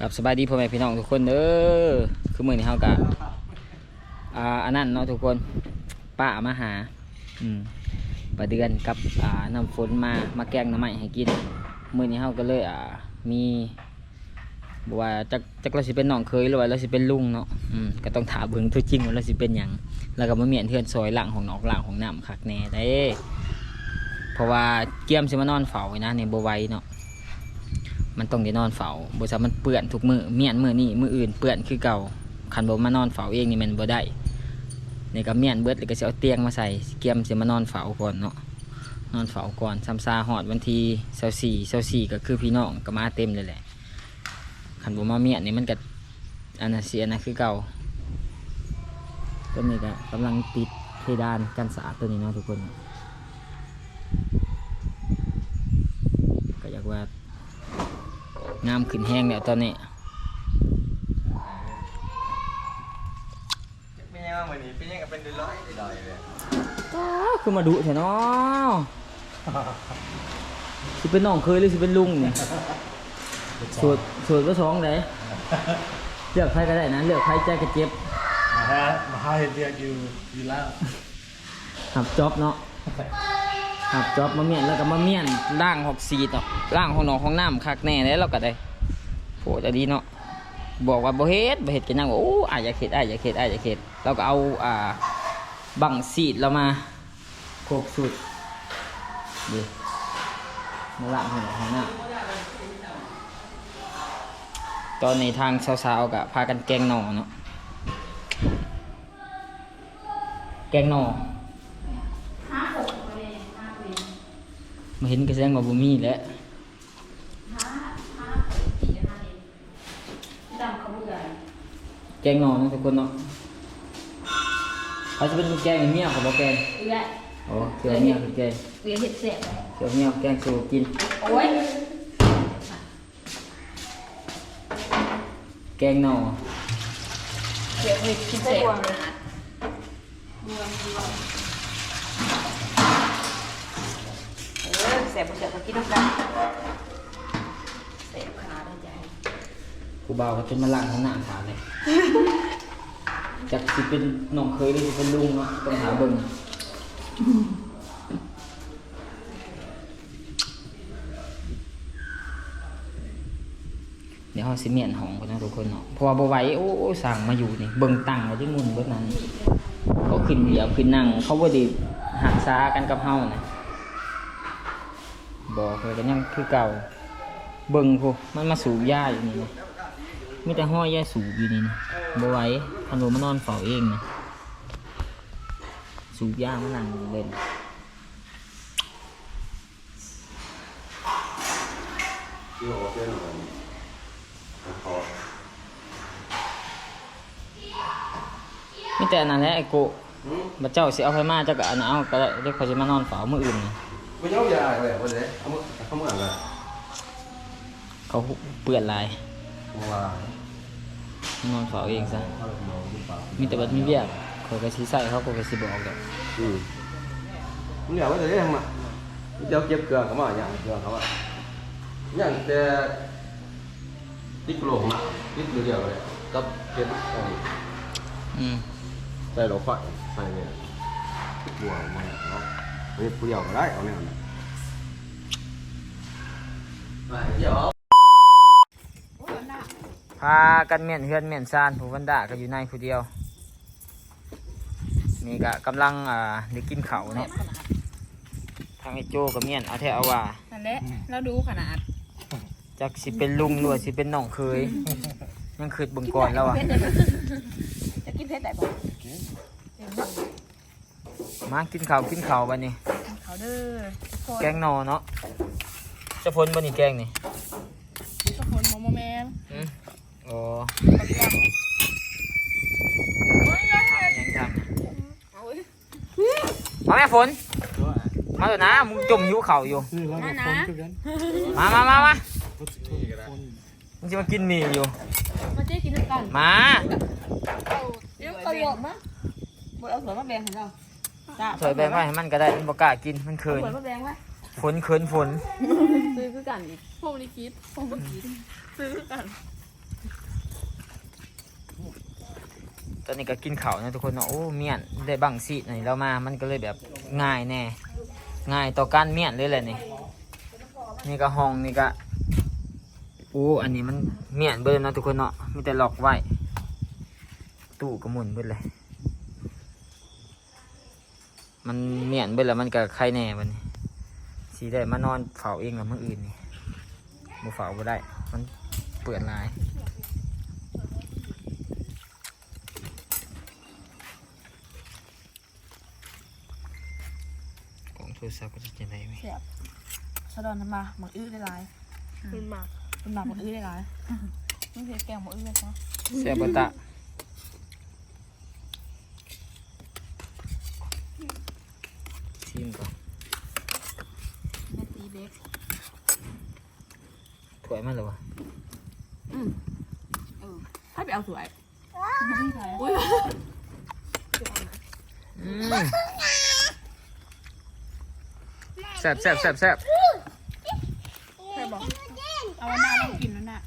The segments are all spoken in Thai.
กับสบายดีพ่อแม่พี่น้องทุกคนเด้อคือมือนี้เฮากะอ่าอันนั้นเนาะทุกคนป้ามาหา อืมป้าเดือนกับอ่าน้ำฝนมามาแกงน้ำใหม่ให้กินมือนี้เฮาก็เลยอ่ามีบอกว่าจักจักเราสิเป็นน้องเคยหรือว่าเราสิเป็นลุงเนาะอืมก็ต้องถามเบิ่งตัวจริงว่าเราสิเป็นหยังแล้วก็มาเมียนเทือนซอยหลังของนอกหลังของน้ำคักแน่เด้เพราะว่าเกียมสิมานอนเฝ้าไว้นะในบ่ไหวเนาะ มันต้องได้นอนเฝ้าบ่ซะมันเปื้อนทุกมือเมียนมือนี่มืออื่นเปื้อนคือเก่าคันบ่มานอนเฝ้าเองนี่มันบ่ได้นี่ก็เมียนเบิดแล้วก็สิเอาเตียงมาใส่เกียมสิมานอนเฝ้าก่อนเนาะนอนเฝ้าก่อนซ้ำซาฮอดวันที่24 24ก็คือพี่น้องก็มาเต็มเลยแหละคันบ่มาเมียนนี่มันก็อันน่ะเสียนะคือเก่าตัวนี้ก็กำลังติดเพดานกันสาดตัวนี้เนาะทุกคนก็อยากว่า น้ำขึ้นแห้งแล้วตอนนี้ไม่ใช่ว่าเหมือนนี้เป็นยังกับเป็นร้อยๆดอยๆเลยคือมาดุเถอะเนาะสิเป็นน้องเคยหรือสิเป็นลุงเนี่ยสวดสวดก็สองเลยเลือกใครก็ได้นะเลือกใครใจก็เจ็บมาฮะมาฮะเห็นเรียกอยู่อยู่แล้วหับจ็อบเนาะ หับจอบมาเมียนแล้วก็มาเมียนล่างหกสีต่อล่างของหนองของน้ำคักแน่แล้วเราก็ได้โหจะดีเนาะบอกว่าบ่เฮ็ดบ่เฮ็ดกันยังว่าโอ้อายอยากเฮ็ดอายอยากเฮ็ดอายอยากเฮ็ดเราก็เอาอ่าบังสีดเรามาโคกสุดดีมาล่างของหนองของน้ำตอนนี้ทางสาวๆก็พากันแกงหน่อเนาะแกงหน่อ ห้าหกไปเลยห้าเป็น มาเห็นกระแสงว่าบ่มีแหล้วห้าห้าสี่ห้าเป็นจำเขาเบื่อแกงหน่อเนาะทุกคนเนาะเขาจะเป็นแกงเมียของบ่แกงเบื่อโอ้เสือเมียคือแกงเบื่อเห็ดเสียบเลยเสือเมียแกงสู่กิน โอ้ย แกงหน่อเบื่อเห็ดเสียบเลยนะเออเสียบเสียบมากินน้ำกันเสียบขนาดนั้นใจครูบ่าวเขาจะมาล้างห้องน้ำถามเลยจักสิเป็นน้องเคยหรือสิเป็นลุงเนาะต้องหาเบิ่งเดี๋ยวเขาสิเมียนห้องกันเนาะทุกคนเนาะเพราะว่าบ่ไหวโอ้โอ้สั่งมาอยู่นี่เบิ่งตังค์ไว้ที่มุนเบิดนั้นเขาขึ้นเดียวขึ้นนั่งเขาบ่ได้หักษากันกับเฮานะ บอกเลยกันยังคือเก่า เบิ่งพูมันมาสูบยาอยู่นี่นะมีแต่ห้อยยาสูบอยู่นี่นะบ่ไหวคันบ่มานอนเฝ้าเองนะสูบยามานั่งเล่นที่บอกว่าเป็นเหมือนคอมีแต่นนั้นแหละไอ้โกะบัเจ้าสิเอาไปมาเจ้าก็อันนั้นเอาก็ได้เดี๋ยวเขาสิมานอนเฝ้ามืออื่นนะ ไม่ยอมยาเลยวันนี้เอาเมื่อเอาเมืออะไรเขาเปื้อนลายว้านอนเฝ้าเองซะมีแต่บัดมีเวียกเขาก็สิใส่เขาก็สิบอกดอกอืมมึงอยากว่าจะได้ทำอะเจ้าเก็บเกลือเขามาอย่างเกลือเขาอะอย่างแต่ติ๊กโลมาติ๊กเดียวเลยกับเก็บใส่อืมใส่โลอดไฟใส่เนี่ยบัวมาเนาะ เฮ้ยผู้เดียวก็ได้เอาเนี่ยไปเดี๋ยวพากันเมียนเฮือนเมียนซานผู้วันดาก็อยู่ในผู้เดียวนี่ก็กำลังอ่าได้กินเขาวเนาะทางไอโจกับเมียนเอาแท้เอาว่านั่นแหละเราดูขนาดจักสิเป็นลุงหรือว่าสิเป็นน้องเคย ยังคืดเบิ่งก่อนแล้วอะ จะกินเพชรได้บ่ มากินข้าวกินข้าวบันนี้ เขาเด้อทุกคนแกงหนอเนาะจะพ้นบันนี้แกงนี่ทุกคนโมโมแมนอืมโอ้ยังทำมาแม่ฝนมาเถอะนะมึงจมหิวเข่าวอยู่มานะมามามามามึงจะมากินหมี่อยู่ มาเจ๊กินด้วยกันมาเดี๋ยวเขาบอกมั้งบดเอาสวยมาแบ่งให้เรา สวยแบงว้ให้มันก็ได้มันบกล้ากินมันเขินแบงว้ฝนเขินฝนซื้อคือกันอีกพวกนี้คิดพวกนี้คิดซื้อกัน ตอนนี้ก็กินข้าวนะทุกคนเนาะโอ้เมียนได้บังสีไหนเรามามันก็เลยแบบง่ายแน่ง่ายต่อการเมียนเลยแหละนี่นี่ก็ห้องนี่ก็โอ้อันนี้มันเมียนเบิร์นนะทุกคนเนาะมีแต่หลอกไว้ตู้กระมุนเบิร์เลย มันเมียนเบิดแล้วมันก็ใครแน่บัดนี้สีได้มานอนเฝ้าเองแล้วมื้ออื่นนี่บ่เฝ้าบ่ได้ มันเปื่อนหลายของโทรศัพท์ก็จะยังไงไหมแซ่บสะดอนทำมาหมักอื้อได้หลายมันหมักเป็นหมักหมักอื้อได้หลายนี่คือแกงหมักอื้อเลยจ้ะเสียบตะชิมก่อน แม่ตีเบ็ก ถวยมันเลยวะ ให้ไปเอาสวยอืมแซ่บแซ่บแซ่บแซ่บใครบอกเอาวันหน้าต้องกินแล้วน่ะ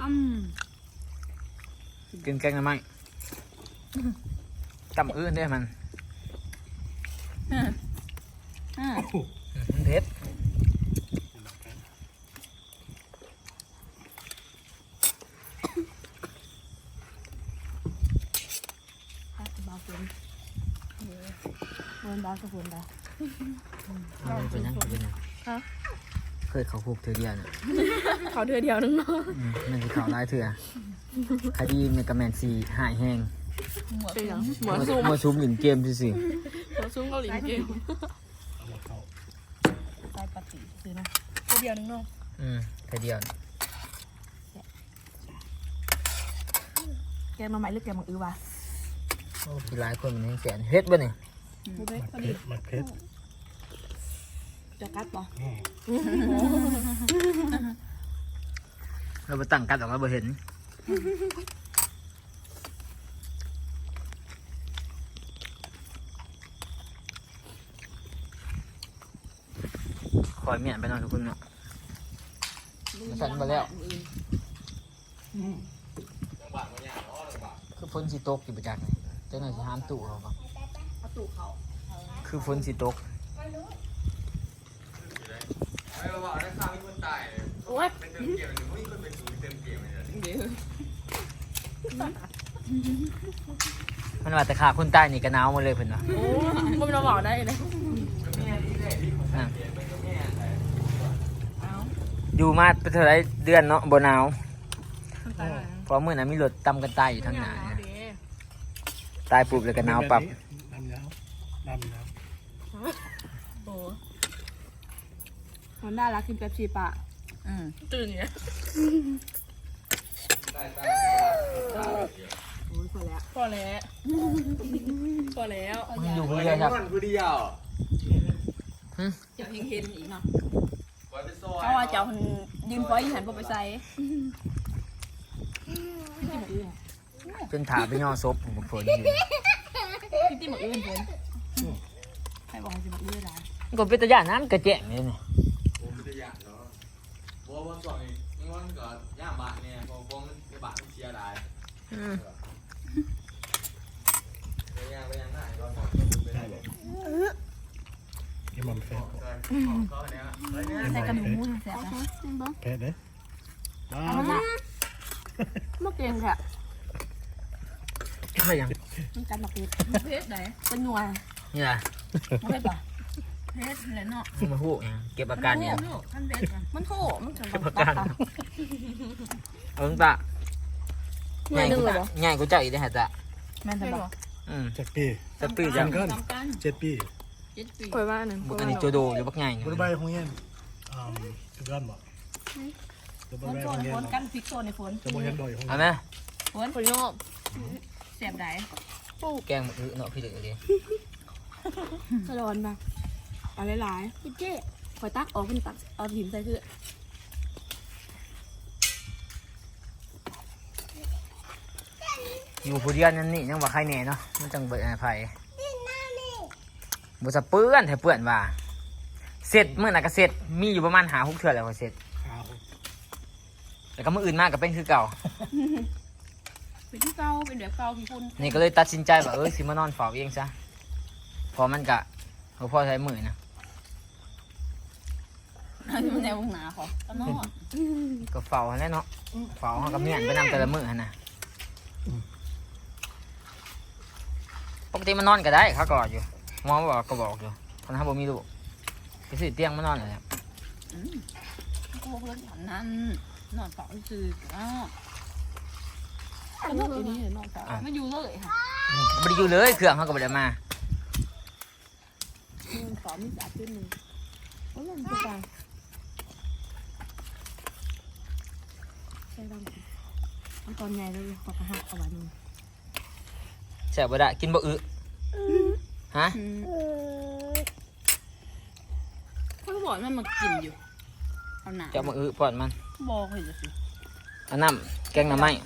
อืมกินแกงหน้ำไม้ตำอื้นได้มัน อืม มันเผ็ด ค่ะเบาฝนเบาสะฝนได้เอามันเป็นยังเป็นยังฮะเคยเขาผูกเธอเดียวน่ะเขาเดือเดียวนึงเนาะอืมมันคือเขาหลายเถื่อคดีในกระแมนซีหายแห้งเป็นยังหมอซุ่มมาซุ่มหลินเกมซื่อหัวซุ้งเกาหลีเกมใส่ปฏิซื้อนะตัวเดียวนึงเนาะๆอืมเธอเดียวน่ะแกงมาใหม่หรือแกงมังอือวะ โอ้พี่หลายคนมันยังแสนเฮ็ดบ่เนี่ยดูดิพอเผ็ดีดมันเผ็ดจะกัดป่ะเราไปตั้งกัดออกมาบ่เห็นคอยเมียนไปหน่อยทุกคนเนาะมาสั่นมาแล้วคือฝนสิตกอยู่ประจักษ์นี่เจ้าหน่อยสิห้ามตู่เขาปะประตูเขาคือฝนสิตกโอ๊ยมันว่าแต่ขาคนใต้นี่ก็หนาวหมดเลยเพิ่นว่าโอ้ไม่เป็นเราบอกได้เลยอะอยู่มาเป็นเท่าไรเดือนเนาะบ่หนาวเพราะมื้อนั้นมีรถตำกันตายอยู่ทางหน้าเนี่ย ตายปุ๊บแล้วก็หนาวปั๊บดำแล้วดำแล้วโอ้มันน่ารักกินเป๊ปซี่ปะอืมตื่นเนี่ยโอ้ยพอแล้วพอแล้วพอแล้วมันอยู่คนเดียวครับผู้เดียวจะเห็นเห็นอีกเนาะไว้ไปซอยเพราะว่าเจ้าคนยืนไว้หันไปใส่ จนถาไปย่อศพผมบอกฝนอยู่พี่ตีหมกอื่นเพิ่นใครบอกให้จะหมกอื่นอะไรมันก็เป็นตะย่านนั้นกระแจงเลยนี่ผมไม่ได้ยากเนาะเพราะว่าส่วนนี้มันก็ย่าบาทเนี่ยเพราะว่ามันบาทมันเชียร์ได้อืมไปยังไปยังไหนก็หมดไปได้เลยนี่มันเผ็ดเขาเนี่ยใส่กระดูกหมูแซ่บนะเผ็ดเลยบ้าเอาละเมื่อเก่งค่ะ ไม่ยังมันกันหมกอื่นเพชรไหนเป็นนัวนี่ล่ะเพชรป่ะเพชรแหละเนาะมันมาหูยังเก็บอาการเนี่ยมันเพชรมันโถมันถึงเก็บบัอางการเอาลุงตาใหญ่กูใหญ่กูเจ้าอีกได้อฮะจ้ะแม่นแต่บอกอืมเจ็ดปีจะตื้อจังกันเจ็ดปีคอยว่าหนึ่งบุกอันนี้โจโดหรือบักใหญ่นี่บุญใบของเงี้ยอ่าคือกันบ่จะบุญฝนใบโซขอนงเงี้ยฝนกันพริกโซนในฝนจะบุญเงี้ยดอยของเอาเงี้ยไหมฝนฝนโยกเสียบไหนแกงมันอื้อเนาะพี่เด็กเลยสะร้อนป่ะเอาหลายๆพี่เจ๊คอยตักออกเป็นตักเอาถิ่มใส่คืออยู่ผู้เดียวนั่นนี่ยังว่าใครแน่เนาะมันจังเบิดอะไรไผบ่สะเปื้อนแต่เปื้อนว่าเสร็จเมื่อไหร่ก็เสร็จมีอยู่ประมาณหาหกเทื่อแล้วก็เสร็จขาวแล้วก็มืออื่นมากก็เป็นคือเก่า เป็นที่เก่าเป็นแบบเก่าพี่คุณนี่ก็เลยตัดสินใจว่าเออสิมานอนเฝ้าเองซะเพอมันกะเขาพ่อใช้มือนะอันนี้มันแนววงหนาเขาตลอดก็เฝ้าหั่นแหล้วเนาะเฝ้าเขาก็เมียนไปนำแต่ละมือหั่นนะปกติมันนอนก็ได้เขาก็บอกอยู่หมอบอกก็บอกอยู่คันถ้าบ่มีลูกไปซื้อเตียงมานอนเลยครับกูเพื่อนฉันนั้นนอนเฝ้าซื่ออ้าว ตลอดอยู่นี่นอนเฝ้าไม่อยู่เลยค่ะบ่ได้อยู่เลยเครื่องเขาก็บ่ได้มานอนเฝ้ามีสาขึ้นหนึ่งโอ้ยมันจะตายใช่บ้างมันตอนใหญ่เลยขอกระหักเอาไว้หนึ่งแซ่บบ่ได้กินบ่อึฮะถ้าบอกมันมากินอยู่เอาหนาจะเอามาอึปอดมันบอกเห็นสิเอาน้ำแกงหน่อไม้เ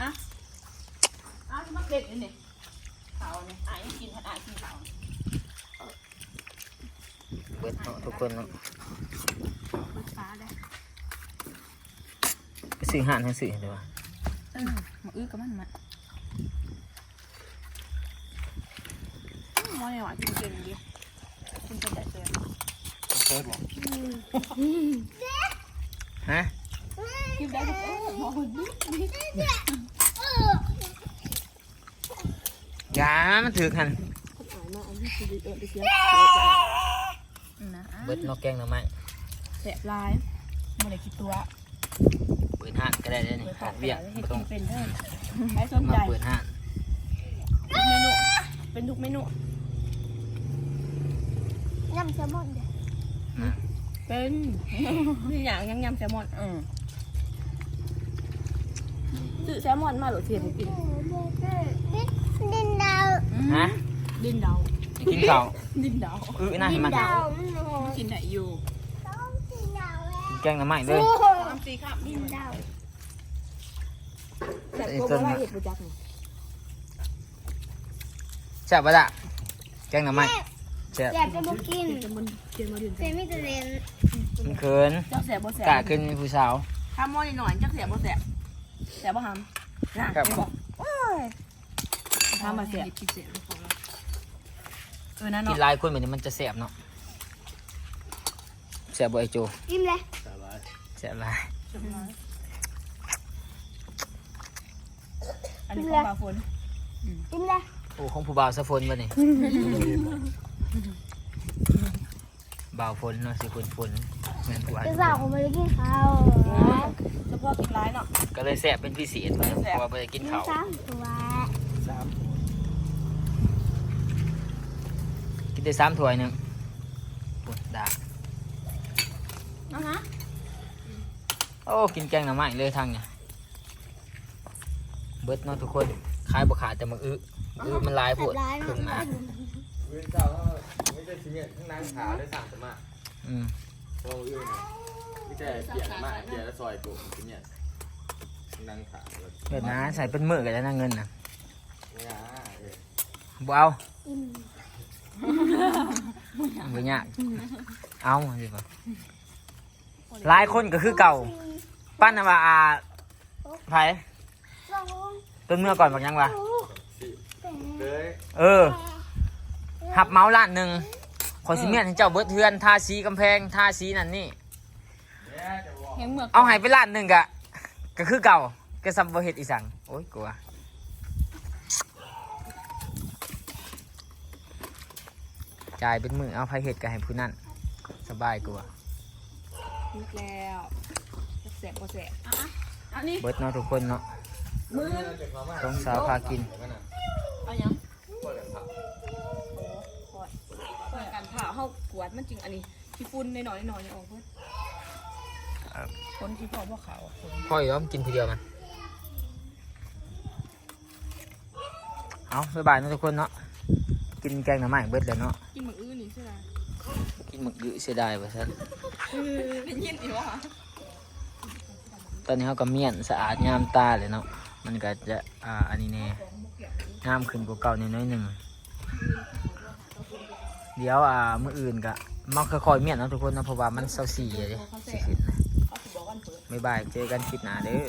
ออฮะอ้าวมักเด็ดนี่นี่ขาวนี่อายกินขนาดกินขาวเบิดเนาะทุกคนเนาะมันฟ้าได้ไปซื้อห่านให้ซื้อเดี๋ยวว่าเออมาอื้อกับมันมามอเนี่ยหวานกินเก่งดิกินเป็นแต่เสียเฟิร์สบอกฮะ กินได้ทุกเออมอคนดิดิยามันถือกันขายมาอันนี้คือเออดิเสียนะเบิดเนอกแกงหน่อไม้แสบลายมาเลยคิดตัวเปิดห้านก็ได้เลยนี่ของเวียกให้ไม่กิต้องนเป็นเด้อใช้สนมาใจเปิดห้านทุกเมนูเป็นทุกเมนูยำแซลมอนเด้อนะเป็นนี่อย่างยำยำแซลมอนอืม ซื้อแซลมอนมาหรือเทียนกินดิดินดาวฮะดินดาวกินข้าวดินดาวอึน่าดิเห็นนมันดาวมันโหกินไหนอยู่ต้องดินดาวแล้วแกงหน่อไม้เลยสามสี่ครับดินดาวแต่ตัวอะไรเห็ดประจักษ์นี่แซ่บปะล่ะแกงหน่อไม้แซ่บอยากจะมากินจะมันเทียนมาดื่มแต่ไม่จะเรียนมันเขินเจ้าเสียบ่เสียกะขึ้นผู้สาวถ้ามอนี่หน่อยเจ้าเสียบ่เสีย เสียบ่หำนะครับ ไม่บอกถ้ามาเสียเออนั่นกินเนาะหลายคนแบบนี้มันจะแซ่บเนาะแซ่บบ่ไอโจอิ่มเลยสบายแซ่บหลายอันนี้ของปลาฝนอิ่มเลยโอ้ของผู้บ่าวสะฝนบ่นี่ บ่าวฝนเนาะสิฝนฝน แม่นผู้บ่าวจะสาวผมไม่ได้กินข้าวเฉพาะกินร้ายเนาะก็เลยแซ่บเป็นพิเศษเพราะว่าบ่ได้กินข้าวสามตัวสามกินได้สามถ้วยหนึงปุ่นดานะฮะโอ้กินแกงหน่อไม้เลยทางเนี่ยเบิดเนาะทุกคนขายบ่ขาดแต่มึงอึอึมันหลายโพดร้ายครึ่งหนาเว้นเจ้าก็ไม่ได้ชิ้นเนี่ยทั้งนั่งขาได้สั่งแต่มาอืม โอ้ยนะไม่แต่เปลี่ยนมาเปลี่ยนแล้วซอยกูชิ้นเนี่ยนั่งขาเลยเบิดนะ ใส่เป็นมือกันแล้วนะเงินนะไม่ยาเออบ่เอาอิ่มบ่ยากเอาสิบ่หลายคนก็คือเก่า ปั้นน่ะว่าอ่าไผสองต้นเมื่อก่อนบักยังวะเลยเออหับเมาล้านหนึ่ง ขอยสิเมียนให้เจ้าเบิดเทือนทาสีกำแพงทาสีนั่นนี่เนี่ยจะบอกยังเมือกเอาใหายไปล้านหนึ่งกะก็คือเก่าก็ซัมบ่เฮ็ดอีสัง โอ้ยกลัวจ่ายเป็นมือเอาไผเฮ็ดก็ให้ผู้นั้นสบายกว่าอีกแล้วแสบบ่แสบอะอันนี้เบิดเนาะทุกคนเนาะมือ ต้องสาวพากินเอายังเปิดกันผ่าเฮาก วดมันจริงอันนี้ขี้ฝุ่นหน่อยๆหน่อยๆออกเพิ่นคนที่พอบ่ขาวคนพ่อยอมกินผู้เดียวมันเอาบ๊ายบายเนาะทุกคนเนาะ กินแกงหน่อไม้เบิดแล้วเนาะ กินมื้ออื่นนี่ใช่ไหมกินหมึกยื้อเสียดายว่าซั่นได้ยินอีกว่าตอนนี้เขาก็เมียนสะอาดงามตาเลยเนาะ มันก็จะ อ่า อันนี้แน่งามขึ้นกว่าเก่านิดหน้อยหนึ่ง เดี๋ยวอ่ามืออื่นกะมันค่อยๆเมียนนะทุกคนนะเพราะว่ามันเศร้าสีเลยสิขึ้นนะเขาสิบอกวันเปิดบ๊ายบายเจอกันคลิปหน้าเด้อ